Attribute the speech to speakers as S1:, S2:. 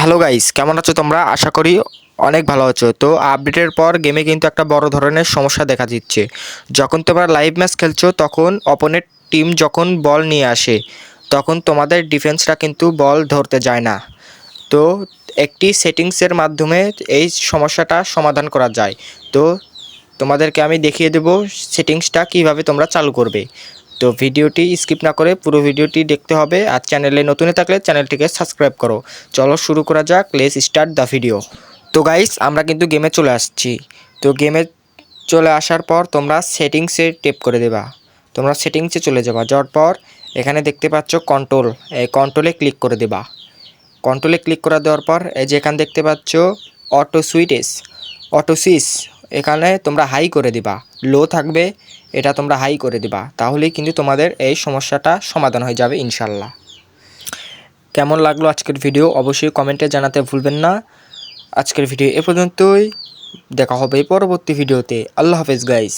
S1: Hello guys কেমন আছো তোমরা? আশা করি অনেক ভালো আছো। তো আপডেটের পর গেমে কিন্তু একটা বড় ধরনের সমস্যা দেখা দিচ্ছে। যখন তোমরা লাইভ ম্যাচ খেলছো, তখন অপোনেন্ট টিম যখন বল নিয়ে আসে, তখন তোমাদের ডিফেন্সরা কিন্তু বল ধরতে যায় না। তো একটি সেটিংসের মাধ্যমে এই সমস্যাটা সমাধান করা যায়। তো তোমাদেরকে আমি দেখিয়ে দেব সেটিংসটা কীভাবে তোমরা চালু করবে। তো ভিডিওটি স্কিপ না করে পুরো ভিডিওটি দেখতে হবে আর চ্যানেলে নতুন থাকলে চ্যানেলটিকে সাবস্ক্রাইব করো। চলো শুরু করা যাক লেস স্টার্ট দ্য ভিডিও তো গাইস আমরা কিন্তু গেমে চলে আসছি। তো গেমে চলে আসার পর তোমরা সেটিংসে টেপ করে দেবা। তোমরা সেটিংসে চলে যাবা, যাওয়ার পর এখানে দেখতে পাচ্ছ কন্ট্রোল এই কন্ট্রোলে ক্লিক করে দেবা। কন্ট্রোলে ক্লিক করে দেওয়ার পর এই যে এখানে দেখতে পাচ্ছ অটো সুইটেস অটো সুইচ এখানে তোমরা হাই করে দিবা। লো থাকবে, এটা তোমরা হাই করে দিবা। তাহলেই কিন্তু তোমাদের এই সমস্যাটা সমাধান হয়ে যাবে ইনশাল্লাহ কেমন লাগল আজকের ভিডিও অবশ্যই কমেন্টে জানাতে ভুলবেন না। আজকের ভিডিও এ পর্যন্তই। দেখা হবে পরবর্তী ভিডিওতে আল্লাহ হাফেজ গাইস